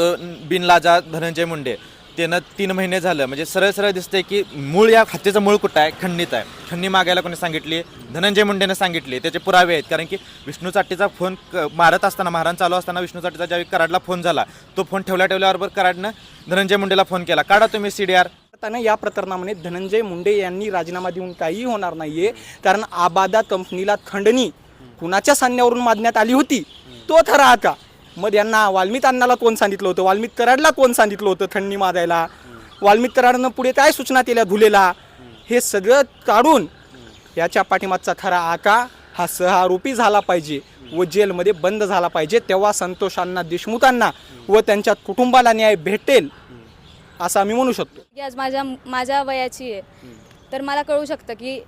तो बिनलाजा धनंजय मुंडे. त्यानं तीन महिने झालं. म्हणजे सरळ सरळ दिसतंय की मूळ या हत्येचं मूळ कुठं आहे? खंडित आहे. खंडी मागायला कोणी सांगितली? धनंजय मुंडेने सांगितले. त्याचे पुरावे आहेत. कारण की विष्णू चाटीचा फोन क- मारत असताना महारान चालू असताना विष्णू चाट्टीचा ज्यावेळी कराडला फोन झाला तो फोन ठेवल्या ठेवल्याबरोबर कराडनं धनंजय मुंडेला फोन केला. काढा तुम्ही सी डी आर त्यानं या प्रकरणामध्ये धनंजय मुंडे यांनी राजीनामा देऊन काहीही होणार नाहीये. कारण आबादा कंपनीला खंडणी कुणाच्या सांगण्यावरून मागण्यात आली होती? तो ठरा का? मग यांना वाल्मिक अण्णाला कोण सांगितलं होतं? वाल्मिक कराडला कोण सांगितलं होतं थंडी मारायला वाल्मिक कराडनं पुढे काय सूचना केल्या धुलेला? हे सगळं काढून याच्या पाठीमागचा खरा आका हा सहआरोपी झाला पाहिजे व जेलमध्ये बंद झाला पाहिजे. तेव्हा संतोषांना देशमुखांना व त्यांच्या कुटुंबाला न्याय भेटेल असं आम्ही म्हणू शकतो. आज माझ्या माझ्या वयाची आहे तर मला कळू शकतं की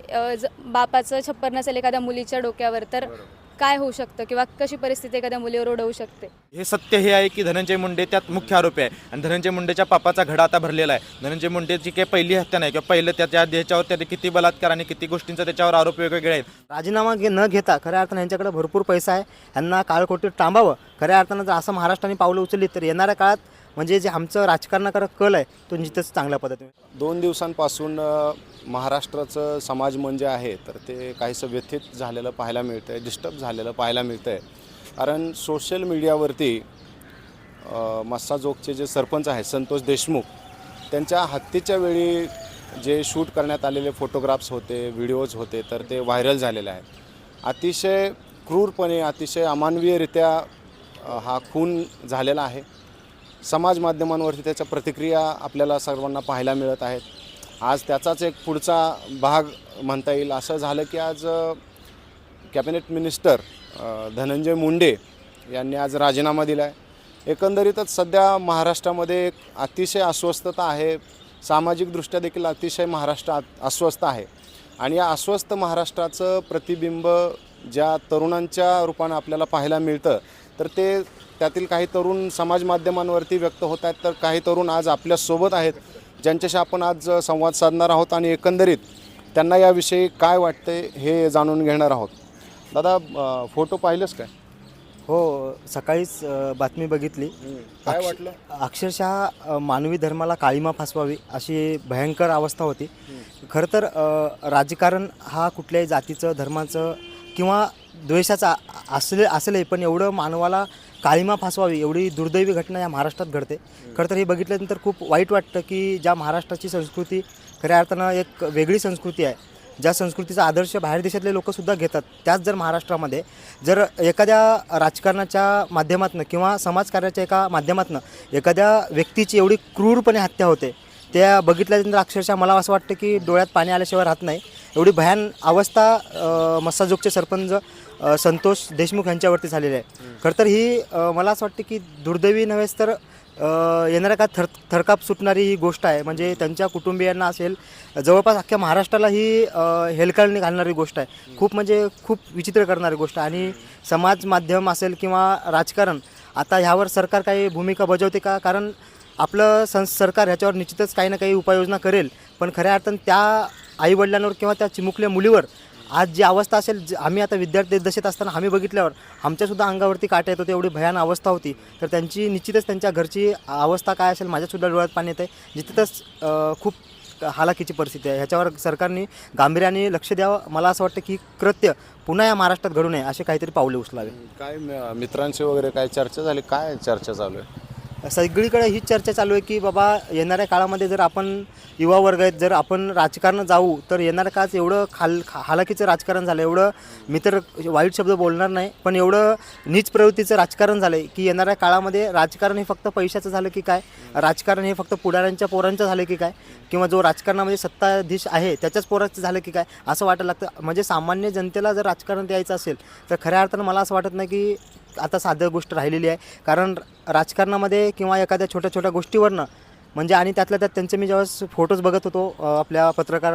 बापाचं छप्पर नसेल एखाद्या मुलीच्या डोक्यावर तर काय होऊ शकतं किंवा कशी परिस्थिती एखाद्या मुलीवर ओढवू शकते? हे सत्य हे आहे की धनंजय मुंडे त्यात मुख्य आरोपी आहे. आणि धनंजय मुंडेच्या पापाचा घडा आता भरलेला आहे. धनंजय मुंडेची काही पहिली हत्या नाही किंवा पहिलं त्याच्या त्याच्यावर त्याने किती बलात्कार आणि किती गोष्टींचा त्याच्यावर आरोप वेगवेगळे आहेत. राजीनामा घे न घेता खऱ्या अर्थानं यांच्याकडे भरपूर पैसा आहे. यांना काळकोटीत टांबावं खऱ्या अर्थानं जर असं महाराष्ट्राने पावलं उचलली तर येणाऱ्या काळात म्हणजे जे आमचं राजकारणाकडे कल आहे तो निश्चितच चांगल्या पद्धतीने. दोन दिवसांपासून महाराष्ट्राचं समाज म्हणजे आहे तर ते काहीसं व्यथित झालेलं पाहायला मिळतं आहे डिस्टर्ब झालेलं पाहायला मिळतं आहे कारण सोशल मीडियावरती मस्साजोगचे जे सरपंच आहेत संतोष देशमुख त्यांच्या हत्येच्या वेळी जे शूट करण्यात आलेले फोटोग्राफ्स होते व्हिडिओज होते तर ते व्हायरल झालेले आहेत. अतिशय क्रूरपणे अतिशय अमानवीयरित्या हा खून झालेला आहे. समाज माध्यमांवरती त्याच्या प्रतिक्रिया आपल्याला सर्वांना पाहायला मिळत आहेत. आज त्याचाच एक पुढचा भाग म्हणता येईल. असं झालं की आज कॅबिनेट मिनिस्टर धनंजय मुंडे यांनी आज राजीनामा दिला आहे एकंदरीतच सध्या महाराष्ट्रामध्ये एक अतिशय अस्वस्थता आहे. सामाजिकदृष्ट्या देखील अतिशय महाराष्ट्र आ- अस्वस्थ आहे. आणि या अस्वस्थ महाराष्ट्राचं प्रतिबिंब ज्या तरुणांच्या रूपानं आपल्याला पाहायला मिळतं तर ते त्यातील काही तरुण समाज माध्यमांवरती व्यक्त होत आहेत तर काही तरुण आज आपल्यासोबत आहेत ज्यांच्याशी आपण आज संवाद साधणार आहोत आणि एकंदरीत त्यांना याविषयी काय वाटते हे जाणून घेणार आहोत. दादा अ, फोटो पाहिलेच काय? हो सकाळीच अ, बातमी बघितली. काय वाटलं? अक्षरशः अ, मानवी धर्माला काळीमा फासवावी अशी भयंकर अवस्था होती. खरं तर अ, राजकारण हा कुठल्याही जातीचं धर्माचं किंवा द्वेषाचा असले असेलही पण एवढं मानवाला काळीमा फासवावी एवढी दुर्दैवी घटना या महाराष्ट्रात घडते. खरं तर हे बघितल्यानंतर खूप वाईट वाटतं की ज्या महाराष्ट्राची संस्कृती खऱ्या अर्थानं एक वेगळी संस्कृती आहे ज्या संस्कृतीचा आदर्श बाहेर देशातले लोकसुद्धा घेतात त्याच जर महाराष्ट्रामध्ये जर एखाद्या राजकारणाच्या माध्यमातून किंवा समाजकार्याच्या एका माध्यमातून एखाद्या व्यक्तीची एवढी क्रूरपणे हत्या होते त्या बघितल्यानंतर अक्षरशः मला असं वाटतं की डोळ्यात पाणी आल्याशिवाय राहत नाही. एवढी भयान अवस्था मस्साजोगचे सरपंच संतोष देशमुख यांच्यावरती झालेली आहे. खरं तर ही मला असं वाटतं की दुर्दैवी नव्हेच तर येणाऱ्या का थर थरकाप सुटणारी ही गोष्ट आहे. म्हणजे त्यांच्या कुटुंबियांना असेल जवळपास अख्ख्या महाराष्ट्राला ही हेलकाळणी घालणारी गोष्ट आहे. खूप म्हणजे खूप विचित्र करणारी गोष्ट आहे. आणि समाज माध्यम असेल किंवा राजकारण आता ह्यावर सरकार काही भूमिका बजावते का? कारण आपलं सं सरकार ह्याच्यावर निश्चितच काही ना काही उपाययोजना करेल. पण खऱ्या अर्थानं त्या आईवडिलांवर किंवा त्या चिमुकल्या मुलीवर आज जी अवस्था असेल ज- आम्ही आता विद्यार्थी दशेत असताना आम्ही बघितल्यावर आमच्यासुद्धा अंगावरती काटा येत होते एवढी भयान अवस्था होती. तर त्यांची निश्चितच त्यांच्या घरची अवस्था काय असेल माझ्यासुद्धा डोळ्यात पाणी येत जिथेच जिथेतच खूप हालाकीची परिस्थिती आहे. ह्याच्यावर सरकारने गांभीर्याने लक्ष द्यावं. मला असं वाटतं की कृत्य पुन्हा या महाराष्ट्रात घडू नये असे काहीतरी पावले उचलावे. काय मित्रांशी वगैरे काय चर्चा झाली? काय चर्चा चालू आहे? सगळीकडे हीच चर्चा चालू आहे की बाबा येणाऱ्या काळामध्ये जर आपण युवा वर्ग आहेत जर आपण राजकारण जाऊ तर येणाऱ्या काळात एवढं खाल हालाकीचं राजकारण झालं एवढं मी तर वाईट शब्द बोलणार नाही पण एवढं नीच प्रवृत्तीचं राजकारण झालं आहे की येणाऱ्या काळामध्ये राजकारण हे फक्त पैशाचं झालं की काय? राजकारण हे फक्त पुढाऱ्यांच्या पोरांचं झालं की काय? किंवा जो राजकारणामध्ये सत्ताधीश आहे त्याच्याच पोराचं झालं की काय? असं वाटायला लागतं. म्हणजे सामान्य जनतेला जर राजकारण द्यायचं असेल तर खऱ्या अर्थानं मला असं वाटत नाही की आता साधं गोष्ट राहिलेली आहे. कारण राजकारणामध्ये किंवा एखाद्या छोट्या छोट्या गोष्टीवरनं म्हणजे आणि त्यातल्या त्यात त्यांचे मी ज्यावेळेस फोटोज बघत होतो आपल्या पत्रकार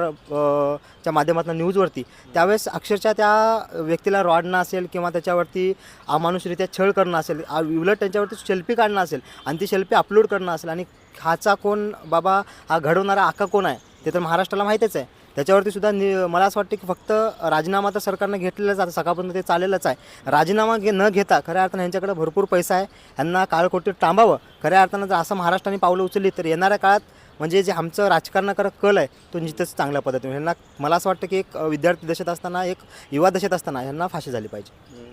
च्या माध्यमातून न्यूजवरती त्यावेळेस अक्षरशः त्या व्यक्तीला रॉडणं असेल किंवा त्याच्यावरती अमानुषरित्या छळ करणं असेल उलट त्यांच्यावरती शेल्फी काढणं असेल आणि ती शेल्फी अपलोड करणं असेल. आणि हाचा कोण बाबा हा घडवणारा आका कोण आहे ते तर महाराष्ट्राला माहितीच आहे. त्याच्यावरती सुद्धा नि मला असं वाटतं की फक्त राजीनामा तर सरकारनं घेतलेलाच आता सकाळपर्यंत ते चालेलच आहे. राजीनामा घे न घेता खऱ्या अर्थानं यांच्याकडे भरपूर पैसा आहे. यांना काळकोटीत टांबावं. खऱ्या अर्थानं जर असं महाराष्ट्राने पावलं उचलली तर येणाऱ्या काळात म्हणजे जे आमचं राजकारणाकडे कल आहे तो निश्चितच चांगल्या पद्धतीने. ह्यांना मला असं वाटतं की एक विद्यार्थी दशेत असताना एक युवा दशेत असताना ह्यांना फाशी झाली पाहिजे.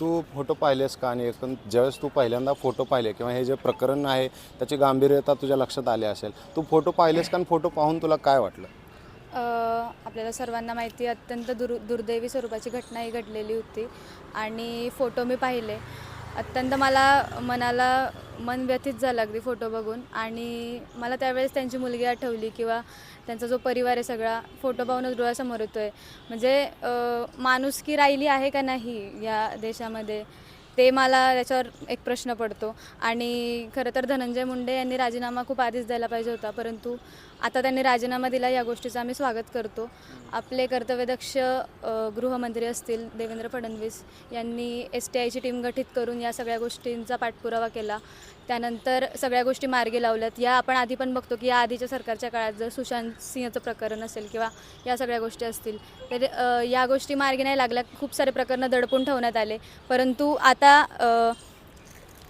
तू फोटो पाहिलेस का? आणि एकूण ज्यावेळेस तू पहिल्यांदा फोटो पाहिले किंवा हे जे प्रकरण आहे त्याची गांभीर्यता तुझ्या लक्षात आली असेल. तू फोटो पाहिलेस का? आणि फोटो पाहून तुला काय वाटलं? आपल्याला सर्वांना माहिती अत्यंत दुर् दुर्दैवी स्वरूपाची घटना ही घडलेली होती. आणि फोटो मी पाहिले. अत्यंत मला मनाला मन व्यथित झालं अगदी फोटो बघून. आणि मला त्यावेळेस त्यांची मुलगी आठवली किंवा त्यांचा जो परिवार आहे सगळा फोटो पाहूनच डोळ्यासमोर येतो आहे म्हणजे माणुसकी राहिली आहे का नाही या देशामध्ये ते मला त्याच्यावर एक प्रश्न पडतो. आणि खरं तर धनंजय मुंडे यांनी राजीनामा खूप आधीच द्यायला पाहिजे होता. परंतु आता त्यांनी राजीनामा दिला या गोष्टीचं आम्ही स्वागत करतो. आपले कर्तव्यदक्ष अ, गृहमंत्री असतील देवेंद्र फडणवीस यांनी एस टी आयची टीम गठीत करून या सगळ्या गोष्टींचा पाठपुरावा केला. त्यानंतर सगळ्या गोष्टी मार्गी लावल्यात. या आपण आधी पण बघतो की या आधीच्या सरकारच्या काळात जर सुशांत सिंहचं प्रकरण असेल किंवा या सगळ्या गोष्टी असतील तर अ, या गोष्टी मार्गी नाही लागल्या. खूप सारे प्रकरणं दडपून ठेवण्यात आले. परंतु आता अ,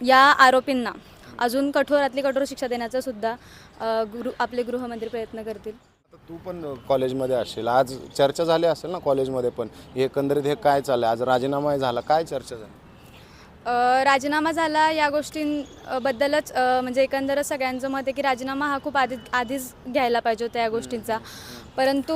या आरोपींना अजून कठोरातली कठोर शिक्षा देण्याचा सुद्धा गृह आपले गृहमंत्री प्रयत्न करतील. तू पण कॉलेजमध्ये असशील. आज चर्चा झाली असेल ना कॉलेजमध्ये पण? एकंदरीत हे काय चाललं आज राजीनामा झाला. काय चर्चा झाली? राजीनामा झाला या गोष्टींबद्दलच. म्हणजे एकंदरच सगळ्यांचं मत आहे की राजीनामा हा खूप आधी आधीच घ्यायला पाहिजे होता या गोष्टींचा. परंतु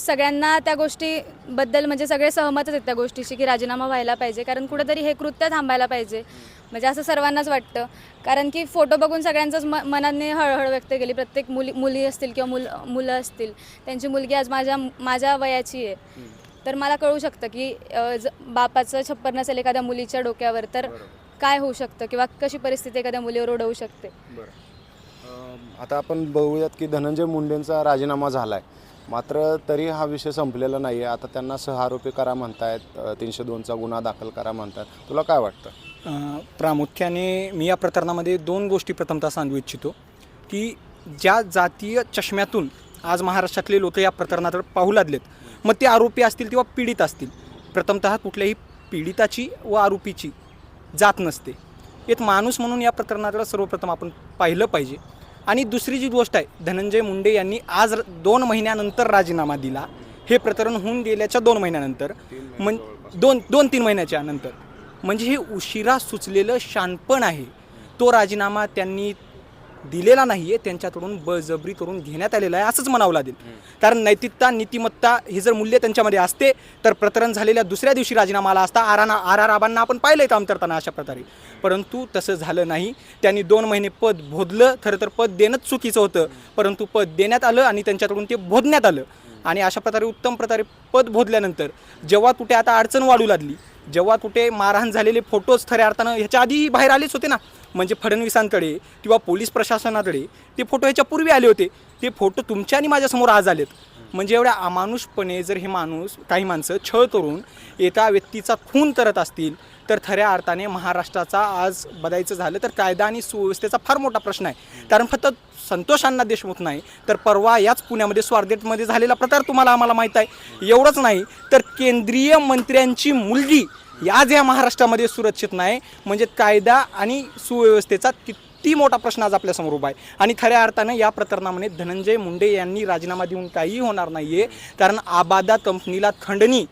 सगळ्यांना त्या गोष्टीबद्दल म्हणजे सगळे सहमतच आहेत त्या गोष्टीशी की राजीनामा व्हायला पाहिजे. कारण कुठेतरी हे कृत्य थांबायला पाहिजे. म्हणजे असं सर्वांनाच वाटतं. कारण की फोटो बघून सगळ्यांचंच म मनाने हळहळ व्यक्त केली. प्रत्येक मुली मुली असतील किंवा मुल मुलं असतील त्यांची मुलगी आज माझ्या माझ्या वयाची आहे. तर मला कळू शकतं की ज बापाचं छप्पर नसेल एखाद्या मुलीच्या डोक्यावर तर काय होऊ शकतं किंवा कशी परिस्थिती एखाद्या मुलीवर ओढवू शकते? आता आपण बघूयात की धनंजय मुंडेंचा राजीनामा झाला आहे मात्र तरी हा विषय संपलेला नाही आहे आता त्यांना सहआरोपी करा म्हणतायत तीनशे दोनचा गुन्हा दाखल करा म्हणतात. तुला काय वाटतं? प्रामुख्याने मी या प्रकरणामध्ये दोन गोष्टी प्रथमतः सांगू इच्छितो की ज्या जातीय चष्म्यातून आज महाराष्ट्रातले लोक या प्रकरणात पाहू लागलेत मग ते आरोपी असतील किंवा पीडित असतील. प्रथमतः कुठल्याही पीडिताची व आरोपीची जात नसते. एक माणूस म्हणून या प्रकरणाकडे सर्वप्रथम आपण पाहिलं पाहिजे. आणि दुसरी जी गोष्ट आहे धनंजय मुंडे यांनी आज दोन महिन्यानंतर राजीनामा दिला. हे प्रकरण होऊन गेल्याच्या दोन महिन्यानंतर म्हण दोन दोन तीन महिन्याच्या नंतर. म्हणजे हे उशिरा सुचलेलं शानपण आहे. तो राजीनामा त्यांनी दिलेला नाही आहे त्यांच्याकडून बळजबरी करून घेण्यात आलेला आहे असंच म्हणावं लागेल. कारण नैतिकता नीतिमत्ता ही जर मूल्य त्यांच्यामध्ये असते तर प्रकरण झालेल्या दुसऱ्या दिवशी राजीनामा आला असता आराना आर आर आबांना आपण पाहिलं काम करताना अशा प्रकारे. परंतु तसं झालं नाही. त्यांनी दोन महिने पद भोदलं खरं तर पद देणंच चुकीचं होतं. परंतु पद देण्यात आलं आणि त्यांच्याकडून ते भोदण्यात आलं. आणि अशा प्रकारे उत्तम प्रकारे पद भोदल्यानंतर जेव्हा कुठे आता अडचण वाढू लागली जेव्हा कुठे मारहाण झालेले फोटोज खऱ्या अर्थानं ह्याच्या आधीही बाहेर आलेच होते ना. म्हणजे फडणवीसांकडे किंवा पोलीस प्रशासनाकडे ते फोटो ह्याच्यापूर्वी आले होते. ते फोटो तुमच्या आणि माझ्यासमोर आज आलेत. म्हणजे एवढ्या अमानुषपणे जर हे माणूस काही माणसं छळ करून एका व्यक्तीचा खून करत असतील तर खऱ्या अर्थाने महाराष्ट्राचा आज बदायचं झालं तर कायदा आणि सुव्यवस्थेचा फार मोठा प्रश्न आहे. कारण फक्त संतोष अण्णा देशमुख नाही तर परवा याच पुण्यामध्ये स्वारगेटमध्ये झालेला प्रकार तुम्हाला आम्हाला माहीत आहे. एवढंच नाही तर केंद्रीय मंत्र्यांची मुलगी आज या महाराष्ट्रामध्ये सुरक्षित नाही. म्हणजे कायदा आणि सुव्यवस्थेचा किती मोठा प्रश्न आज आपल्यासमोर उभा आहे. आणि खऱ्या अर्थानं या प्रकरणामध्ये धनंजय मुंडे यांनी राजीनामा देऊन काहीही होणार नाही आहे कारण आबादा कंपनीला खंडणी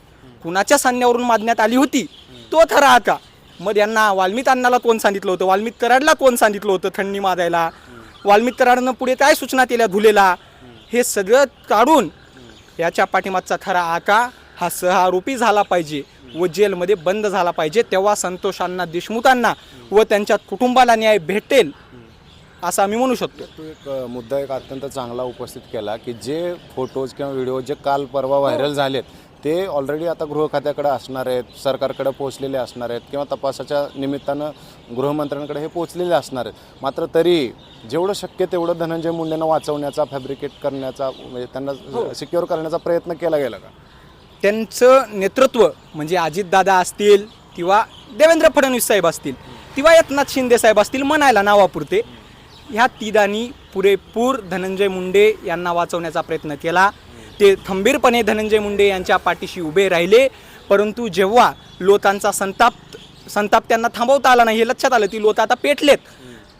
कुणाच्या सांगण्यावरून मागण्यात आली होती? तो ठरा का? मग यांना वाल्मिक अण्णाला कोण सांगितलं होतं? वाल्मिक कराडला कोण सांगितलं होतं थंडी मारायला वाल्मित कराडनं पुढे काय सूचना केल्या धुलेला? हे सगळं काढून याच्या पाठीमागचा खरा आका हा सहारोपी झाला पाहिजे. व जेलमध्ये बंद झाला पाहिजे तेव्हा संतोषांना देशमुखांना व त्यांच्या कुटुंबाला न्याय भेटेल असं आम्ही म्हणू शकतो. तू एक अ, मुद्दा एक अत्यंत चांगला उपस्थित केला की जे फोटोज किंवा व्हिडिओ जे काल परवा व्हायरल झालेत ते ऑलरेडी आता गृह खात्याकडे असणार आहेत सरकारकडे पोहोचलेले असणार आहेत किंवा तपासाच्या निमित्तानं गृहमंत्र्यांकडे हे पोहोचलेले असणार आहेत. मात्र तरी जेवढं शक्य तेवढं धनंजय मुंडेंना वाचवण्याचा फॅब्रिकेट करण्याचा म्हणजे त्यांना सिक्युअर करण्याचा प्रयत्न केला गेला का? त्यांचं नेतृत्व म्हणजे अजितदादा असतील किंवा देवेंद्र फडणवीस साहेब असतील किंवा एकनाथ शिंदे साहेब असतील म्हणायला नावापुरते ह्या तिदानी पुरेपूर धनंजय मुंडे यांना वाचवण्याचा प्रयत्न केला. ते खंबीरपणे धनंजय मुंडे यांच्या पाठीशी उभे राहिले. परंतु जेव्हा लोकांचा संताप संताप त्यांना थांबवता आला नाही हे लक्षात आलं ती लोक आता पेटलेत.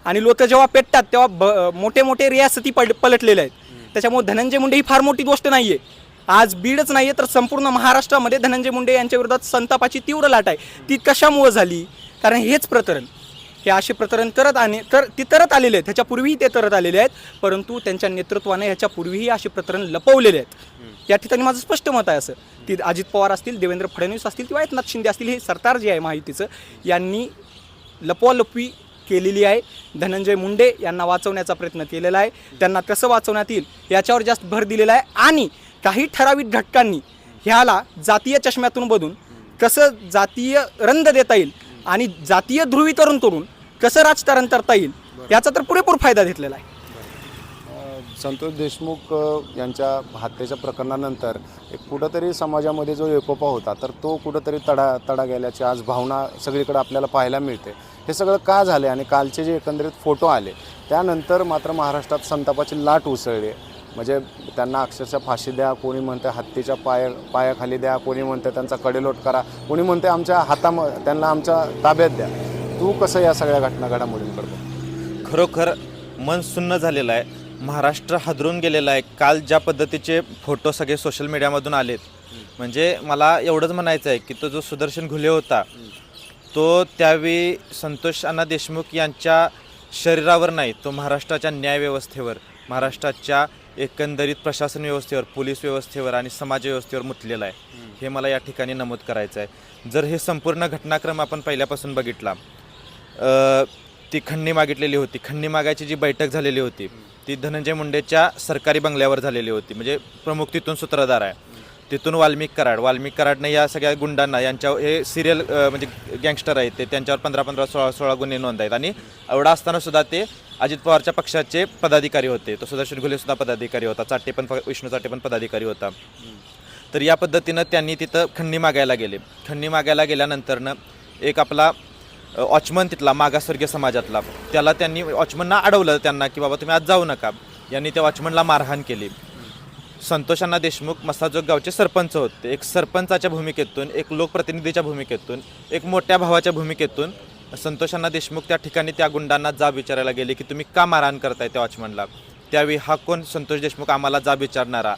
आणि लोक जेव्हा पेटतात तेव्हा ब मोठे मोठे रियासती पड पलटलेले आहेत. त्याच्यामुळे धनंजय मुंडे ही फार मोठी गोष्ट नाही आहे आज बीडच नाही आहे तर संपूर्ण महाराष्ट्रामध्ये धनंजय मुंडे यांच्या विरोधात संतापाची तीव्र लाट आहे. ती कशामुळं झाली? कारण हेच प्रकरण. हे असे प्रकरण करत आणि तर ती तरत आलेले आहेत. ह्याच्यापूर्वीही ते तरत आलेले आहेत. परंतु त्यांच्या नेतृत्वाने ह्याच्यापूर्वीही असे प्रकरण लपवलेले आहेत. या ठिकाणी माझं स्पष्ट मत आहे असं. ती अजित पवार असतील देवेंद्र फडणवीस असतील किंवा एकनाथ शिंदे असतील हे सरकार जे आहे माहितीचं यांनी लपवालपवी केलेली आहे. धनंजय मुंडे यांना वाचवण्याचा प्रयत्न केलेला आहे. त्यांना कसं वाचवण्यात येईल याच्यावर जास्त भर दिलेला आहे. आणि काही ठराविक घटकांनी ह्याला जातीय चष्म्यातून बदून कसं जातीय रंग देता येईल आणि जातीय ध्रुवीकरण करून कसं राजकारण करता येईल याचा तर पुरेपूर फायदा घेतलेला आहे. संतोष देशमुख यांच्या हत्येच्या प्रकरणानंतर एक कुठंतरी समाजामध्ये जो एकोपा होता तर तो कुठंतरी तडा तडा गेल्याची आज भावना सगळीकडे आपल्याला पाहायला मिळते. हे सगळं का झाले आणि कालचे जे एकंदरीत फोटो आले त्यानंतर मात्र महाराष्ट्रात संतापाची लाट उसळली. म्हणजे त्यांना अक्षरशः फाशी द्या कोणी म्हणते हत्तीच्या पाया पायाखाली द्या कोणी म्हणते त्यांचा कडेलोट करा कोणी म्हणते आमच्या हाताम त्यांना आमच्या ताब्यात द्या. तू कसं या सगळ्या घटना घडामोडींकडे खरोखर मन सुन्न झालेलं आहे. महाराष्ट्र हादरून गेलेला आहे. काल ज्या पद्धतीचे फोटो सगळे सोशल मीडियामधून आलेत. म्हणजे मला एवढंच म्हणायचं आहे की तो जो सुदर्शन घुले होता तो त्यावेळी संतोष अण्णा देशमुख यांच्या शरीरावर नाही तो महाराष्ट्राच्या न्यायव्यवस्थेवर महाराष्ट्राच्या एकंदरीत प्रशासन व्यवस्थेवर पोलीस व्यवस्थेवर आणि समाज व्यवस्थेवर मुतलेला आहे. हे मला या ठिकाणी नमूद करायचं आहे. जर हे संपूर्ण घटनाक्रम आपण पहिल्यापासून बघितला अ, ती खंडणी मागितलेली होती. खंडणी मागायची जी बैठक झालेली होती ती धनंजय मुंडेच्या सरकारी बंगल्यावर झालेली होती. म्हणजे प्रमुख तिथून सूत्रधार आहे. तिथून वाल्मिक कराड वाल्मिक कराडने या सगळ्या गुंडांना यांच्या हे सिरियल म्हणजे गँगस्टर आहेत ते त्यांच्यावर पंधरा पंधरा सोळा सोळा गुन्हे नोंद आहेत. आणि एवढा असताना सुद्धा ते अजित पवारच्या पक्षाचे पदाधिकारी होते. तो सुदर्शन घुले सुद्धा पदाधिकारी होता. चाटे पण प- विष्णू चाटे पण पदाधिकारी होता. तर या पद्धतीनं त्यांनी तिथं खंडणी मागायला गेले. खंडणी मागायला गेल्यानंतरनं एक आपला वॉचमन तिथला मागासवर्गीय समाजातला त्याला त्यांनी वॉचमनना अडवलं त्यांना की बाबा तुम्ही आज जाऊ नका. यांनी त्या वॉचमनला मारहाण केली. संतोषांना देशमुख मसाजोग गावचे सरपंच होते. एक सरपंचाच्या भूमिकेतून एक लोकप्रतिनिधीच्या भूमिकेतून एक मोठ्या भावाच्या भूमिकेतून संतोषांना देशमुख त्या ठिकाणी त्या गुंडांना जाब विचारायला गेले की तुम्ही का मारहाण करताय त्या वॉचमनला? त्यावेळी हा कोण? संतोष देशमुख आम्हाला जाब विचारणारा.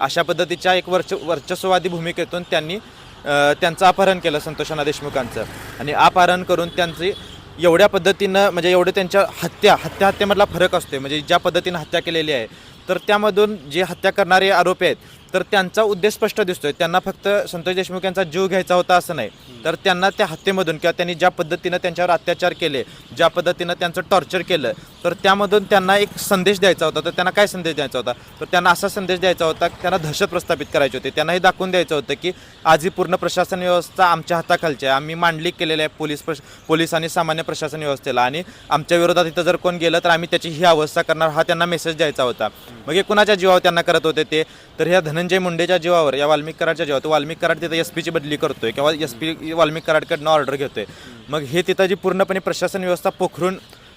अशा पद्धतीच्या एक वर्च वर्चस्ववादी भूमिकेतून त्यांनी त्यांचं अपहरण केलं संतोषांना देशमुखांचं. आणि अपहरण करून त्यांची एवढ्या पद्धतीनं म्हणजे एवढं त्यांच्या हत्या हत्या हत्येमधला फरक असतो म्हणजे ज्या पद्धतीनं हत्या केलेली आहे तर त्यामधून जे हत्या करणारे आरोपी आहेत तर त्यांचा उद्देश स्पष्ट दिसतोय. त्यांना फक्त संतोष देशमुख यांचा जीव घ्यायचा होता असं नाही. तर त्यांना त्या हत्येमधून किंवा त्यांनी ज्या पद्धतीनं त्यांच्यावर अत्याचार केले ज्या पद्धतीनं त्यांचं टॉर्चर केलं तर त्यामधून त्यांना एक संदेश द्यायचा होता. तर त्यांना काय संदेश द्यायचा होता? तर त्यांना असा संदेश द्यायचा होता की त्यांना दहशत प्रस्थापित करायचे होते. त्यांना हे दाखवून द्यायचं होतं की आज ही पूर्ण प्रशासन व्यवस्था आमच्या हाताखालची आहे. आम्ही मांडली केलेली आहे पोलीस प्रश पोलीस आणि सामान्य प्रशासन व्यवस्थेला. आणि आमच्या विरोधात इथं जर कोण गेलं तर आम्ही त्याची ही अवस्था करणार हा त्यांना मेसेज द्यायचा होता. मग हे कुणाच्या जीवावर त्यांना करत होते ते? तर ह्या धनंजय मुंडेच्या जीवावर या वाल्मिक कराडच्या जीवावर तो वाल्मिक कराड तिथं एस पीची बदली करतोय किंवा एस पी वाल्मिक कराडकडनं ऑर्डर घेतोय. मग हे तिथं जी पूर्णपणे प्रशासन व्यवस्था पोखरून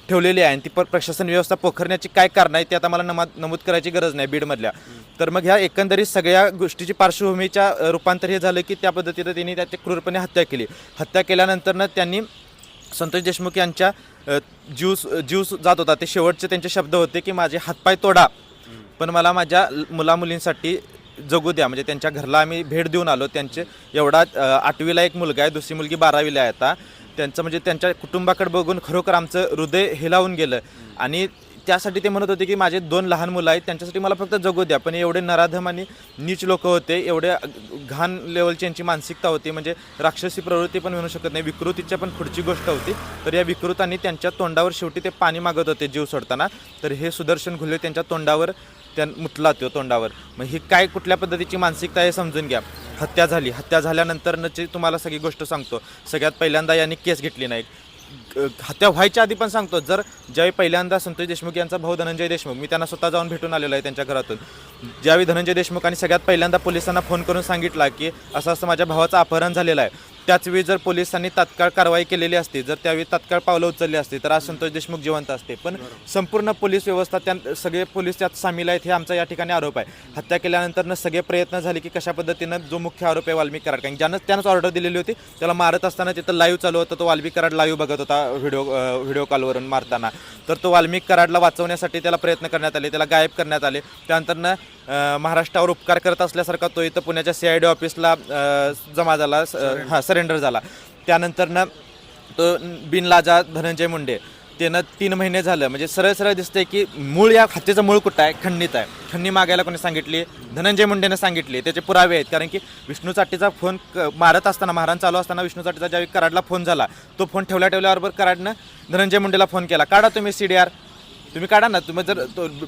ठेवलेली आहे आणि ती प- प्रशासन व्यवस्था पोखरण्याची काय कारण आहे ते आता मला नमा नमूद करायची गरज नाही बीडमधल्या. तर मग ह्या एकंदरीत सगळ्या गोष्टीची पार्श्वभूमीच्या रूपांतर हे झालं की त्या पद्धतीनं त्यांनी त्याची क्रूरपणे हत्या केली. हत्या केल्यानंतरनं त्यांनी संतोष देशमुख यांच्या ज्यूस जीव जीव जात होता. ते शेवटचे त्यांचे शब्द होते की माझे हातपाय तोडा. पण मला माझ्या मुलामुलींसाठी जगू द्या. म्हणजे त्यांच्या घरला आम्ही भेट देऊन आलो. त्यांचे एवढा आठवीला एक मुलगा आहे दुसरी मुलगी बारावीला आहे आता. त्यांचं म्हणजे त्यांच्या कुटुंबाकडे बघून खरोखर आमचं हृदय हिलावून गेलं. आणि त्यासाठी ते म्हणत होते की माझे दोन लहान मुलं आहेत त्यांच्यासाठी मला फक्त जगू द्या. पण एवढे नराधम आणि नीच लोक होते एवढे घाण लेवलची यांची मानसिकता होती. म्हणजे राक्षसी प्रवृत्ती पण म्हणू शकत नाही विकृतीच्या पण पुढची गोष्ट होती. तर या विकृतांनी त्यांच्या तोंडावर शेवटी ते पाणी मागत होते जीव सोडताना. तर हे सुदर्शन घुले त्यांच्या तोंडावर त्या मुतला तो तोंडावर. मग ही काय कुठल्या पद्धतीची मानसिकता आहे समजून घ्या. हत्या झाली. हत्या झाल्यानंतरची तुम्हाला सगळी गोष्ट सांगतो. सगळ्यात पहिल्यांदा यांनी केस घेतली नाही. हत्या व्हायच्या आधी पण सांगतो. जर ज्यावेळी पहिल्यांदा संतोष देशमुख यांचा भाऊ धनंजय देशमुख मी त्यांना स्वतः जाऊन भेटून आलेलो आहे त्यांच्या घरातून. ज्यावेळी धनंजय देशमुखांनी सगळ्यात पहिल्यांदा पोलिसांना फोन करून सांगितला की असं असं माझ्या भावाचं अपहरण झालेलं आहे. त्याचवेळी जर पोलिसांनी तात्काळ कारवाई केलेली असती जर त्यावेळी तात्काळ पावलं उचलली असती तर आज संतोष देशमुख जिवंत असते. पण संपूर्ण पोलीस व्यवस्था त्या सगळे पोलीस त्यात सामील आहेत हे आमचा या ठिकाणी आरोप आहे. हत्या केल्यानंतर सगळे प्रयत्न झाले की कशा पद्धतीनं जो मुख्य आरोप आहे वाल्मिक कराड. कारण ज्यानं त्यानंच ऑर्डर दिलेली होती त्याला मारत असताना तिथं लाईव्ह चालू होतं तो वाल्मिक कराड लाईव्ह बघत होता व्हिडिओ व्हिडिओ कॉलवरून मारताना. तर तो वाल्मिक कराडला वाचवण्यासाठी त्याला प्रयत्न करण्यात आले त्याला गायब करण्यात आले. त्यानंतरनं महाराष्ट्रावर उपकार करत असल्यासारखा तो इथं पुण्याच्या सी आय डी ऑफिसला जमा झाला हां सरेंडर झाला. त्यानंतरनं तो बिनलाजा धनंजय मुंडे त्यानं तीन महिने झालं. म्हणजे सरळ सरळ दिसतंय की मूळ या हत्येचं मूळ कुठं आहे? खंडित आहे. खंडी मागायला कोणी सांगितली? धनंजय मुंडेनं सांगितली. त्याचे पुरावे आहेत. कारण की विष्णू चाटीचा फोन मारत असताना महाराज चालू असताना विष्णू चाटीचा ज्यावेळी कराडला फोन झाला तो फोन ठेवल्या ठेवल्याबरोबर कराडनं धनंजय मुंडेला फोन केला. काढा तुम्ही सी डी आर तुम्ही काढा ना तुम्ही जर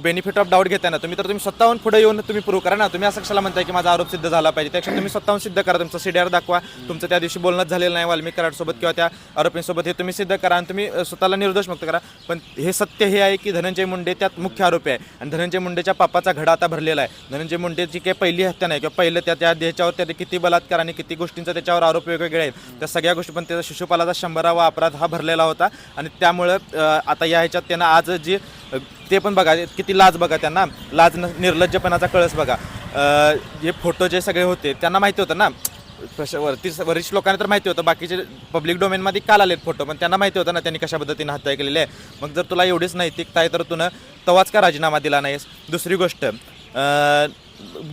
बेनिफिट ऑफ डाऊट घेताय ना तुम्ही तर तुम्ही स्वतःहून पुढे येऊन तुम्ही प्रूव्ह करा ना. तुम्ही असं कशाला म्हणताय की माझा आरोप सिद्ध झाला पाहिजे? त्यापेक्षा तुम्ही स्वतःहून सिद्ध करा. तुमचं सीडीआर दाखवा. तुमचं त्या दिवशी बोलणं झालेलं नाही वाल्मिक कराडसोबत किंवा त्या आरोपींसोबत हे तुम्ही सिद्ध करा आणि तुम्ही स्वतःला निर्दोष मुक्त करा. पण हे सत्य हे आहे की धनंजय मुंडे त्यात मुख्य आरोपी आहे. आणि धनंजय मुंडेच्या पापाचा घडा आता भरलेला आहे. धनंजय मुंडेची काही पहिली हत्या नाही किंवा पहिलं त्या त्या त्याच्यावर त्याने किती बलात्कार आणि किती गोष्टींचा त्याच्यावर आरोप वेगवेगळे आहेत. त्या सगळ्या गोष्टी पण त्याचा शिशुपालाचा शंभरावा अपराध हा भरलेला होता. आणि त्यामुळं आता या ह्याच्यात त्यांना आज जी ते पण बघा किती लाज बघा त्यांना. लाज न- निर्लज्जपणाचा कळस बघा. हे फोटो जे सगळे होते त्यांना माहिती होतं ना. वरती वरिष्ठ लोकांना तर माहिती होतं बाकीचे पब्लिक डोमेनमध्ये काल आलेत फोटो पण त्यांना माहिती होतं ना त्यांनी कशा पद्धतीने हत्या केलेली आहे. मग जर तुला एवढीच नैतिकता आहे तर तुनं तवाच का राजीनामा दिला नाहीस? दुसरी गोष्ट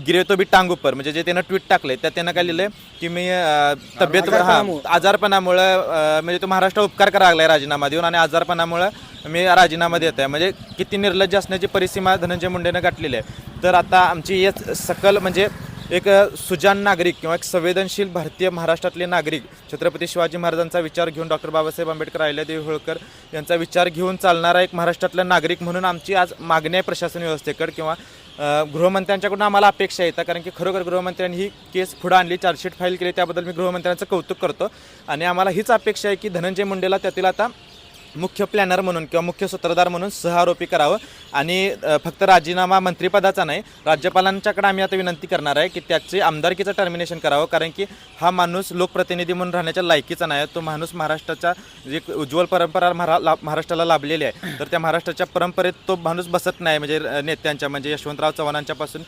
गिरे तो बी टांग उपर म्हणजे जे त्यानं ट्विट टाकले त्यात त्यानं काय लिहिलंय की मी अ, तब्येत हा आजारपणामुळं. अ, म्हणजे तो महाराष्ट्र उपकार करायला लागलाय राजीनामा देऊन आणि आजारपणामुळं मी राजीनामा देत आहे म्हणजे किती निर्लज्ज असण्याची परिसीमा धनंजय मुंडेनं गाठलेली आहे. तर आता आमची या सकल म्हणजे एक सुजान नागरिक किंवा एक संवेदनशील भारतीय महाराष्ट्रातले नागरिक छत्रपती शिवाजी महाराजांचा विचार घेऊन डॉक्टर बाबासाहेब आंबेडकर अहिल्यादेवी होळकर यांचा विचार घेऊन चालणारा एक महाराष्ट्रातला नागरिक म्हणून आमची आज मागणी आहे प्रशासन व्यवस्थेकडे किंवा गृहमंत्र्यांच्याकडून आम्हाला अपेक्षा येतात कारण की खरोखर गृहमंत्र्यांनी ही केस पुढं आणली चार्जशीट फाईल केली त्याबद्दल मी गृहमंत्र्यांचं कौतुक करतो. आणि आम्हाला हीच अपेक्षा आहे की धनंजय मुंडेला त्यातील आता मुख्य प्लॅनर म्हणून किंवा मुख्य सूत्रधार म्हणून सहआरोपी करावं. आणि फक्त राजीनामा मंत्रिपदाचा नाही राज्यपालांच्याकडे आम्ही आता विनंती करणार आहे की त्याचे आमदारकीचं टर्मिनेशन करावं. कारण की हा माणूस लोकप्रतिनिधी म्हणून राहण्याच्या लायकीचा नाही तो माणूस महाराष्ट्राच्या जी उज्ज्वल परंपरा महा ला महाराष्ट्राला लाभलेली आहे. तर त्या महाराष्ट्राच्या परंपरेत तो माणूस बसत नाही. म्हणजे नेत्यांच्या म्हणजे यशवंतराव चव्हाणांच्यापासून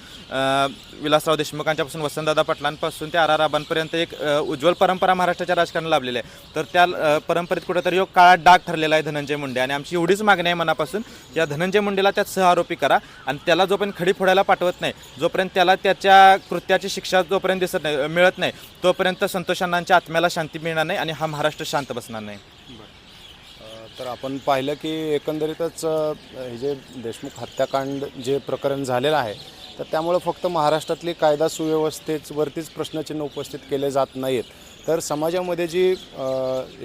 विलासराव देशमुखांच्यापासून वसंतदादा पाटलांपासून ते आर आर आबांपर्यंत एक उज्ज्वल परंपरा महाराष्ट्राच्या राजकारणाला लाभलेली आहे. तर त्या परंपरेत कुठेतरी एक काळा डाग ठरलेला आहे धनंजय मुंडे. आणि आमची एवढीच मागणी आहे मनापासून या धनंजय मुंडेला त्यात सहआरोपी करा. आणि त्याला जोपर्यंत खडी फोडायला पाठवत नाही जोपर्यंत त्याला त्याच्या कृत्याची शिक्षा जोपर्यंत दिसत नाही मिळत नाही तोपर्यंत संतोष अण्णांच्या आत्म्याला शांती मिळणार नाही आणि हा महाराष्ट्र शांत बसणार नाही. तर आपण पाहिलं की एकंदरीतच हे जे देशमुख हत्याकांड जे प्रकरण झालेलं आहे तर त्यामुळं फक्त महाराष्ट्रातली कायदा सुव्यवस्थेच वरतीच प्रश्नचिन्ह उपस्थित केले जात नाहीत. तर समाजामध्ये जी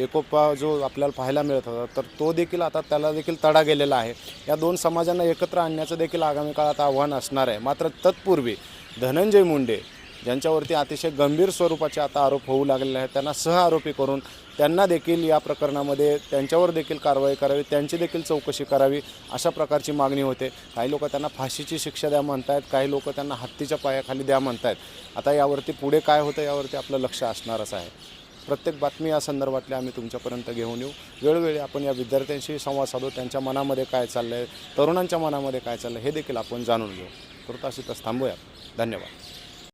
एकोपा जो आपल्याला पाहायला मिळत होता तर तो देखील आता त्याला देखील तडा गेलेला आहे. या दोन समाजांना एकत्र आणण्याचं देखील आगामी काळात आव्हान असणार आहे. मात्र तत्पूर्वी धनंजय मुंडे ज्यांच्यावरती अतिशय गंभीर स्वरूपाचे आता आरोप होऊ लागलेले आहेत त्यांना सहआरोपी करून त्यांना देखील या प्रकरणामध्ये त्यांच्यावर देखील कारवाई करावी त्यांची देखील चौकशी करावी अशा प्रकारची मागणी होते. काही लोक त्यांना फाशीची शिक्षा द्या म्हणतायत काही लोक त्यांना हत्तीच्या पायाखाली द्या म्हणतायत. आता यावरती पुढे काय होतं यावरती आपलं लक्ष असणारच आहे. प्रत्येक बातमी या संदर्भातल्या आम्ही तुमच्यापर्यंत घेऊन येऊ. वेळोवेळी आपण या विद्यार्थ्यांशी संवाद साधू त्यांच्या मनामध्ये काय चाललं आहे तरुणांच्या मनामध्ये काय चाललं आहे हे देखील आपण जाणून घेऊ. तुर्ताशी तस थांबूया धन्यवाद.